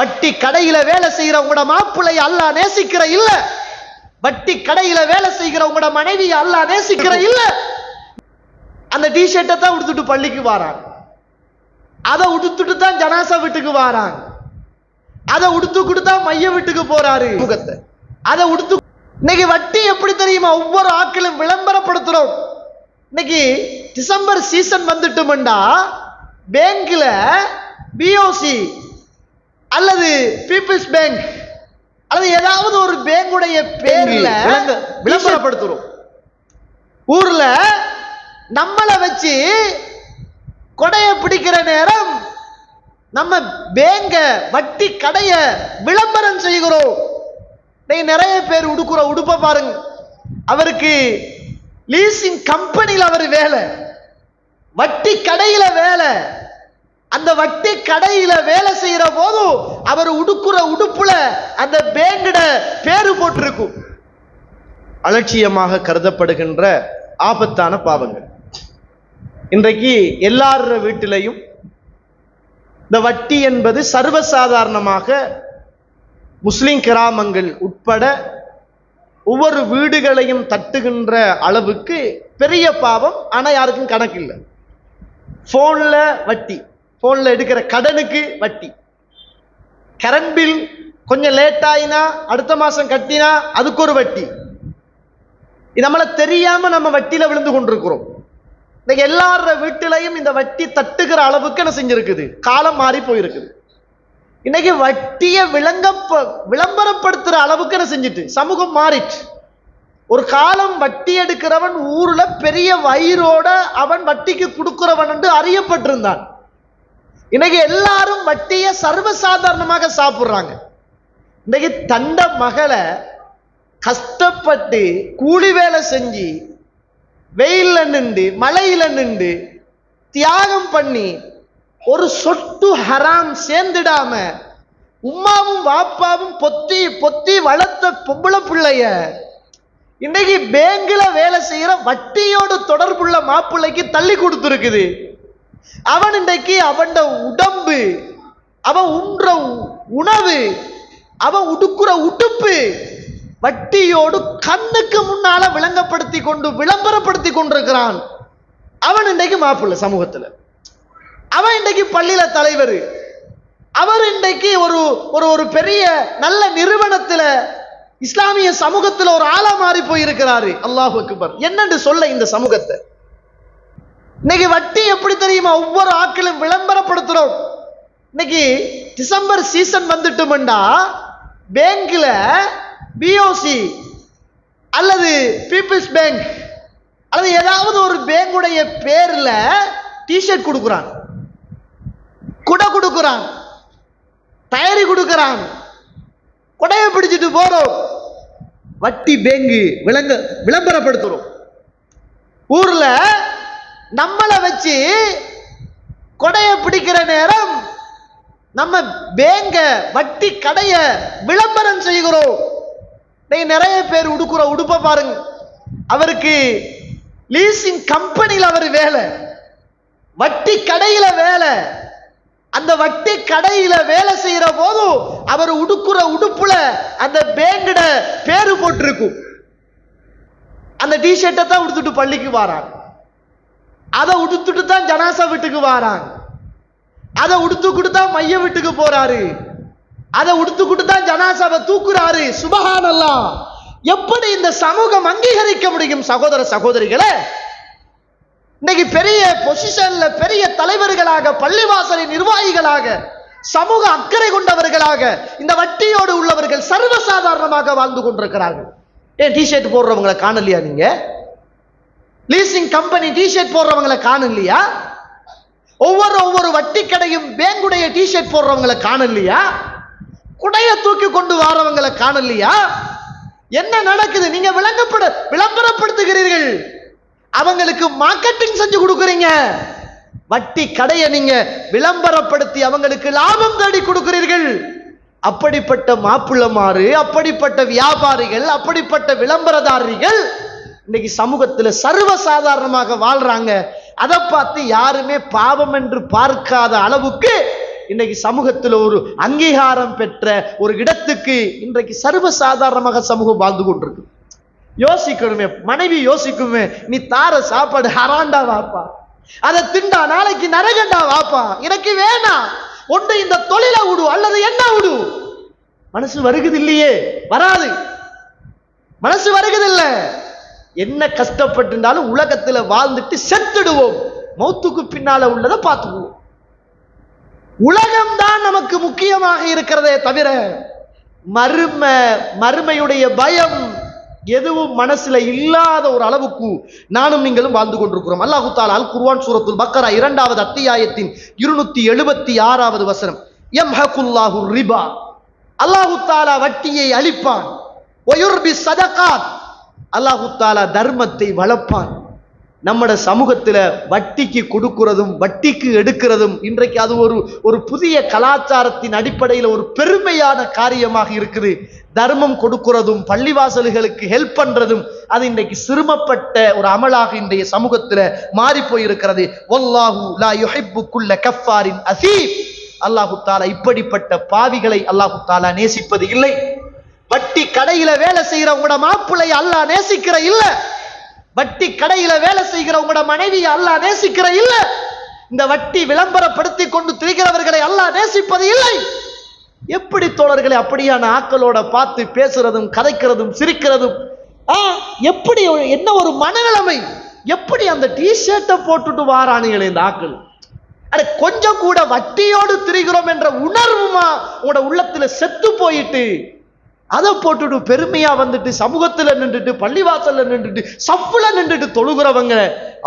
வட்டி கடையில வேலை செய்யறவங்களோட மாப்பிள்ளை அல்லாஹ் நேசிக்கிற இல்ல. வட்டி கடையில வேலை செய்கிறவங்களோட மனைவி அல்லாஹ் நேசிக்கிற இல்ல. அந்த டிஷர்ட்டை தான் உடுத்துட்டு பள்ளிக்கு வாராங்க அதை உடுத்துட்டு தான் ஜனாசா வீட்டுக்கு வாராங்க அதை உடுத்துக்கிட்டு தான் மைய வீட்டுக்கு போறாரு. முகத்தை அதை உடுத்து இன்னைக்கு வட்டி எப்படி தெரியுமா? ஒவ்வொரு ஆட்களும் விளம்பரப்படுத்துறோம். இன்னைக்கு டிசம்பர் சீசன் வந்துட்டுமெண்டா பேங்க்ல பிஓசி அல்லது பீப்புள்ஸ் பேங்க் அல்லது ஏதாவது ஒரு பேங்குடைய பேர்ல விளம்பரப்படுத்துறோம். ஊர்ல நம்மளை வச்சு கொடைய பிடிக்கிற நேரம் நம்ம பேங்க வட்டி கடைய விளம்பரம் செய்கிறோம். இன்னைக்கு நிறைய பேர் உடுக்குற உடுப்ப பாருங்க. அவருக்கு லீசிங் கம்பெனியில் அவர் வேலை. வட்டி கடையில வேலை. அந்த வட்டி கடையில வேலை செய்யற போதும் அவர் உடுக்குற உடுப்புல அந்த பேங்கட பேரு போட்டிருக்கும். அலட்சியமாக கருதப்படுகின்ற ஆபத்தான பாவங்கள். இன்றைக்கு எல்லார வீட்டிலையும் இந்த வட்டி என்பது சர்வசாதாரணமாக முஸ்லிம் கிராமங்கள் உட்பட ஒவ்வொரு வீடுகளையும் தட்டுகின்ற அளவுக்கு பெரிய பாவம் ஆனால் யாருக்கும் கணக்கு இல்லை ஃபோனில் வட்டி. போன்ல எடுக்கிற கடனுக்கு வட்டி. கரண்ட் பில் கொஞ்சம் லேட் ஆயினா அடுத்த மாசம் கட்டினா அதுக்கு ஒரு வட்டி. நம்மளை நம்மள தெரியாம நம்ம வட்டியில விழுந்து கொண்டிருக்கிறோம். இன்னைக்கு எல்லார வீட்டிலையும் இந்த வட்டி தட்டுகிற அளவுக்கு என்ன செஞ்சிருக்குது? காலம் மாறி போயிருக்குது. இன்னைக்கு வட்டியை விளங்க விளம்பரப்படுத்துற அளவுக்கு என்ன செஞ்சுட்டு? சமூகம் மாறிட்டு. ஒரு காலம் வட்டி எடுக்கிறவன் ஊர்ல பெரிய வயிறோட அவன் வட்டிக்கு கொடுக்கிறவன் என்று அறியப்பட்டிருந்தான். இன்னைக்கு எல்லாரும் வட்டியை சர்வசாதாரணமாக சாப்பிடுறாங்க. இன்னைக்கு தண்ட மகளை கஷ்டப்பட்டு கூலி வேலை செஞ்சு வெயில்ல நின்று மழையில நின்று தியாகம் பண்ணி ஒரு சொட்டு ஹராம் சேர்ந்துடாம உம்மாவும் வாப்பாவும் பொத்தி பொத்தி வளர்த்த பொம்பளை பிள்ளைய இன்னைக்கு பேங்கில் வேலை செய்யற வட்டியோடு தொடர்புள்ள மாப்பிள்ளைக்கு தள்ளி கொடுத்துருக்குது. அவன் இன்றைக்கு அவன் உடம்பு அவன் உண்ற உணவு அவன் உடுக்குற உடுப்பு வட்டியோடு கண்ணுக்கு முன்னால விளங்கப்படுத்தி கொண்டு விளம்பரப்படுத்தி கொண்டிருக்கிறான். அவன் இன்றைக்கு மாப்பிள்ள சமூகத்துல. அவன் இன்றைக்கு பள்ளியில தலைவர். அவர் இன்றைக்கு ஒரு ஒரு ஒரு பெரிய நல்ல நிறுவனத்துல இஸ்லாமிய சமூகத்துல ஒரு ஆளா மாறி போயிருக்கிறாரு. அல்லாஹ் அக்பர். என்னென்று சொல்ல இந்த சமூகத்தை? இன்னைக்கு வட்டி எப்படி தெரியுமா? ஒவ்வொரு ஆட்களும் விளம்பரப்படுத்துறோம். இன்னைக்கு டிசம்பர் சீசன் வந்துட்டோம்டா பேங்க்ல பிஓசி அல்லது பீப்புள்ஸ் பேங்க் அல்லது ஏதாவது ஒரு பேங்குடைய பேர்ல டிஷர்ட் கொடுக்குறான் குடை கொடுக்குறான் டயரி கொடுக்குறான் குடையை பிடிச்சிட்டு போறோம். வட்டி பேங்கு விளங்க விளம்பரப்படுத்துறோம். ஊர்ல நம்மளை வச்சு கொடையை பிடிக்கிற நேரம் நம்ம பேங்க வட்டி கடைய விளம்பரம் செய்கிறோம். இன்னைக்கு நிறைய பேர் உடுக்குற உடுப்ப பாருங்க. அவருக்கு லீசிங் கம்பெனியில் அவர் வேலை. வட்டி கடையில வேலை. அந்த வட்டி கடையில வேலை செய்யற போதும் அவர் உடுக்குற உடுப்புல அந்த பேங்கட பேரு போட்டிருக்கும். அந்த டிஷர்ட்டை தான் உடுத்துட்டு பள்ளிக்கு வாரான் அதை உடுத்துட்டு தான் ஜனாசா வீட்டுக்கு வாராங்க அதை உடுத்துக்கிட்டு தான் மைய வீட்டுக்கு போறாரு. அதை உடுத்துக்கிட்டு தான் ஜனாசாவை தூக்குறாரு. சுபஹானல்லாஹ் எப்படி இந்த சமூகம் அங்கீகரிக்க முடியும் சகோதர சகோதரிகளே? இன்னைக்கு பெரிய பொசிஷன்ல பெரிய தலைவர்களாக பள்ளிவாசலின் நிர்வாகிகளாக சமூக அக்கறை கொண்டவர்களாக இந்த வட்டியோடு உள்ளவர்கள் சர்வசாதாரணமாக வாழ்ந்து கொண்டிருக்கிறார்கள். ஏன் டிஷர்ட் போடுறவங்களை காணலையா நீங்க? லீசிங் கம்பெனி டிஷர்ட் போடுறவங்களை காணலையா ஒவ்வொரு ஒவ்வொரு வட்டி கடையும் பேங்குடைய டிஷர்ட் போடுறவங்களை காணலையா குடைய தூக்கி கொண்டு வாரவங்களை காணலையா என்ன நடக்குது? நீங்க விளங்கப்பட விளம்பரப்படுத்துகிறீர்கள். அவங்களுக்கு மார்க்கெட்டிங் செஞ்சு கொடுக்குறீங்க. வட்டி கடையை நீங்க விளம்பரப்படுத்தி அவங்களுக்கு லாபம் தேடி கொடுக்கிறீர்கள். அப்படிப்பட்ட மாப்பிள்ளமாறு அப்படிப்பட்ட வியாபாரிகள் அப்படிப்பட்ட விளம்பரதாரிகள் இன்னைக்கு சமூகத்தில் சர்வசாதாரணமாக வாழ்றாங்க. அதை பார்த்து யாருமே பாவம் என்று பார்க்காத அளவுக்கு இன்னைக்கு சமூகத்தில் ஒரு அங்கீகாரம் பெற்ற ஒரு இடத்துக்கு இன்றைக்கு சர்வசாதாரணமாக சமூகம் வாழ்ந்து கொண்டிருக்கு. யோசிக்கணுமே மனைவி யோசிக்குமே நீ தார சாப்பாடு ஹராண்டா வாப்பா. அதை திண்டா நாளைக்கு நரகண்டா வாப்பா. எனக்கு வேணாம் ஒன்று இந்த தொழிலை விடு அல்லது என்ன விடு மனசு வருகுது இல்லையே? வராது. மனசு வருகுதில்ல. என்ன கஷ்டப்பட்டிருந்தாலும் உலகத்துல வாழ்ந்துட்டு செத்துடுவோம். மௌத்துக்கு பின்னால உள்ளதை பார்த்துக்குவோம். உலகம்தான் நமக்கு முக்கியமாக இருக்கிறதே தவிர மறும மறுமையுடைய பயம் எதுவும் மனசுல இல்லாத ஒரு அளவுக்கு நானும் நீங்களும் வாழ்ந்து கொண்டிருக்கிறோம். அல்லாஹு தாலா அல் குர்ஆன் சூரத்துல் பக்கரா இரண்டாவது அத்தியாயத்தின் இருநூத்தி எழுபத்தி ஆறாவது வசனம். யம்ஹகுல்லாஹு ரிபா. அல்லாஹு தாலா வட்டியை அழிப்பான் ஒயுர்பி சதகாத். அல்லாஹு தாலா தர்மத்தை வளர்ப்பான். நம்மட சமூகத்தில் வட்டிக்கு கொடுக்கிறதும் வட்டிக்கு எடுக்கிறதும் இன்றைக்கு அது ஒரு ஒரு புதிய கலாச்சாரத்தின் அடிப்படையில் ஒரு பெருமையான காரியமாக இருக்குது. தர்மம் கொடுக்கிறதும் பள்ளிவாசல்களுக்கு ஹெல்ப் பண்றதும் அது இன்றைக்கு சிறுமப்பட்ட ஒரு அமலாக இன்றைய சமூகத்தில் மாறி போயிருக்கிறது. ஒல்லாஹு லா யுஹைப்புக்குள்ள கஃபாரின் அசீப் அல்லாஹு தாலா இப்படிப்பட்ட பாவிகளை அல்லாஹு தாலா நேசிப்பது இல்லை. வட்டி கடையில வேலை செய்யறவங்களோட மாப்பிள்ளை அல்லா நேசிக்கிற இல்ல. வட்டி கடையில வேலை செய்கிறவங்களோட மனைவி அல்லாஹ் நேசிக்கிற இல்ல. இந்த வட்டி விளம்பரப்படுத்தி கொண்டு திரிகிறவர்களை அல்லாஹ் நேசிப்பது இல்லை. எப்படி தோழர்களை அப்படியான ஆக்களோட பார்த்து பேசுறதும் கதைக்கிறதும் சிரிக்கிறதும் ஆ, எப்படி ஒரு- என்ன ஒரு மனநிலைமை எப்படி அந்த டிஷர்ட்டை போட்டுட்டு வாரானுங்களே இந்த ஆக்கள். அட கொஞ்சம் கூட வட்டியோடு திரிகிறோம் என்ற உணர்வுமா உங்களோட உள்ளத்துல செத்து போயிட்டு அதை போட்டுட்டு பெருமையா வந்துட்டு சமூகத்துல நின்றுட்டு பள்ளிவாசல்ல நின்றுட்டு சப்புல நின்றுட்டு தொழுகிறவங்க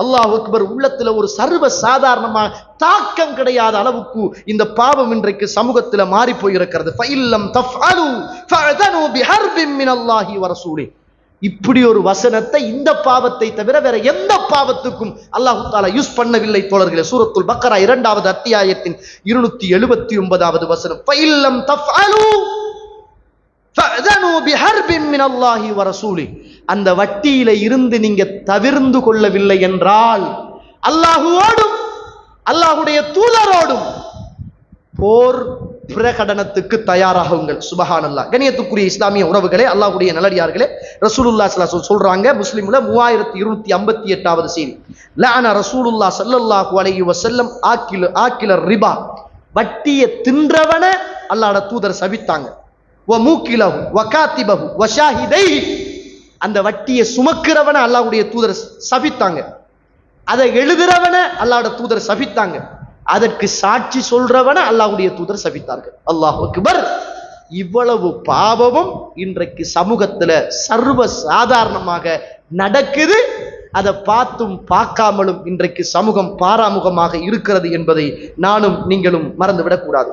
அல்லாஹ் அக்பர் உள்ளத்துல ஒரு சர்வ சாதாரணமா தாக்கம் கிடையாத அளவுக்கு இந்த பாவம் இன்றைக்கு சமூகத்துல மாறி போயிருக்கிறது. ஃபைல்லம் தஃஅலு ஃபஅதனு பிஹர்பின் மினல்லாஹி வரசூலி. இப்படி ஒரு வசனத்தை இந்த பாவத்தை தவிர வேற எந்த பாவத்துக்கும் அல்லாஹு தாலா யூஸ் பண்ணவில்லை தோழர்களே. சூரத்துல் பக்கரா இரண்டாவது அத்தியாயத்தின் இருநூத்தி எழுபத்தி ஒன்பதாவது வசனம். அல்லாஹி வரசூலி அந்த வட்டியில இருந்து நீங்க தவிர்ந்து கொள்ளவில்லை என்றால் அல்லாஹுவோடும் அல்லாஹுடைய தூதரோடும் போர் பிரகடனத்துக்கு தயாராகுங்கள் சுபஹானல்லா கணியத்துக்குரிய இஸ்லாமிய உறவுகளே அல்லாஹுடைய நல்லடியார்களே ரசூலுல்லா சல்லா சொல்றாங்க முஸ்லீம்ல மூவாயிரத்தி இருநூத்தி ஐம்பத்தி எட்டாவது செய்தி லான ரசூலுல்லா சல்லல்லாஹு அலைஹி வசல்லம் ஆக்கில ஆக்கில ரிபா வட்டியை தின்றவன அல்லாட தூதர் சபித்தாங்க வ மூக்கிலஹு வ வஷாஹிதை அந்த வட்டியை சுமக்கிறவன அல்லாவுடைய தூதர் சபித்தாங்க. அதை எழுதுறவனை அல்லாவோட தூதர் சபித்தாங்க. அதற்கு சாட்சி சொல்றவனை அல்லாஹ்வுடைய தூதர் சபித்தார்கள். அல்லாஹ் அக்பர். இவ்வளவு பாவமும் இன்றைக்கு சமூகத்துல சர்வ சாதாரணமாக நடக்குது. அதை பார்த்தும் பார்க்காமலும் இன்றைக்கு சமூகம் பாராமுகமாக இருக்கிறது என்பதை நானும் நீங்களும் மறந்துவிடக்கூடாது.